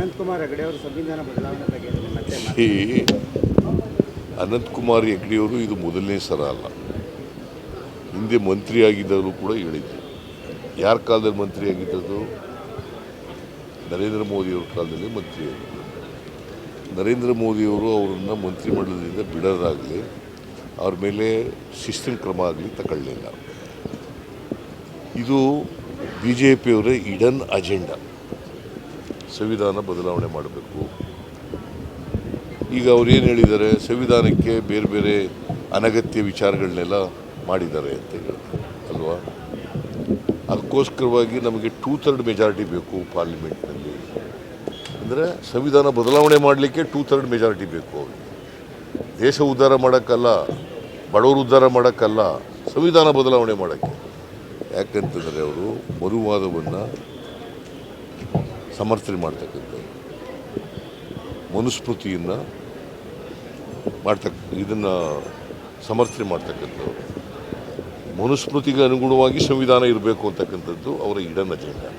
ಅನಂತಕುಮಾರ್ ಹೆಗಡೆ ಅವರು ಸಂವಿಧಾನ ಬದಲಾವಣೆ ಅನಂತಕುಮಾರ್ ಹೆಗ್ಡೆಯವರು ಇದು ಮೊದಲನೇ ಸಲ ಅಲ್ಲ. ಹಿಂದೆ ಮಂತ್ರಿ ಆಗಿದ್ದರು ಕೂಡ ಹೇಳಿದ್ರು. ಯಾರ ಕಾಲದಲ್ಲಿ ಮಂತ್ರಿ ಆಗಿದ್ದದ್ದು ನರೇಂದ್ರ ಮೋದಿಯವ್ರ ಕಾಲದಲ್ಲಿ ಮಂತ್ರಿ ಆಗಿದ್ದರು ನರೇಂದ್ರ ಮೋದಿಯವರು ಅವರನ್ನು ಮಂತ್ರಿಮಂಡಲದಿಂದ ಬಿಡೋದಾಗಲಿ, ಅವ್ರ ಮೇಲೆ ಶಿಸ್ತಿನ ಕ್ರಮ ಆಗಲಿ ತಗೊಳ್ಳಲಿಲ್ಲ ಇದು ಬಿ ಜೆ ಪಿಯವರ ಇಡನ್ ಅಜೆಂಡಾ. ಸಂವಿಧಾನ ಬದಲಾವಣೆ ಮಾಡಬೇಕು. ಈಗ ಅವ್ರು ಏನು ಹೇಳಿದ್ದಾರೆ? ಸಂವಿಧಾನಕ್ಕೆ ಬೇರೆ ಬೇರೆ ಅನಗತ್ಯ ವಿಚಾರಗಳನ್ನೆಲ್ಲ ಮಾಡಿದ್ದಾರೆ ಅಂತ ಹೇಳಿದ್ರು ಅಲ್ವಾ? ಅದಕ್ಕೋಸ್ಕರವಾಗಿ ನಮಗೆ ಟೂ ಥರ್ಡ್ ಮೆಜಾರಿಟಿ ಬೇಕು ಪಾರ್ಲಿಮೆಂಟ್ನಲ್ಲಿ. ಅಂದರೆ ಸಂವಿಧಾನ ಬದಲಾವಣೆ ಮಾಡಲಿಕ್ಕೆ ಟೂ ಥರ್ಡ್ ಮೆಜಾರಿಟಿ ಬೇಕು ಅವ್ರಿಗೆ. ದೇಶ ಉದ್ಧಾರ ಮಾಡೋಕ್ಕಲ್ಲ, ಬಡವರು ಉದ್ಧಾರ ಮಾಡೋಕ್ಕಲ್ಲ, ಸಂವಿಧಾನ ಬದಲಾವಣೆ ಮಾಡೋಕ್ಕೆ. ಯಾಕಂತಂದರೆ ಅವರು ಮರುವಾದವನ್ನು ಸಮರ್ಥನೆ ಮಾಡ್ತಕ್ಕಂಥದ್ದು. ಮನುಸ್ಮೃತಿಯನ್ನು ಮಾಡ್ತಕ್ಕ, ಇದನ್ನು ಸಮರ್ಥನೆ ಮಾಡ್ತಕ್ಕಂಥವ್ರು ಮನುಸ್ಮೃತಿಗೆ ಅನುಗುಣವಾಗಿ ಸಂವಿಧಾನ ಇರಬೇಕು ಅಂತಕ್ಕಂಥದ್ದು ಅವರ ಇಡನ್ ಅಜೆಂಡಾ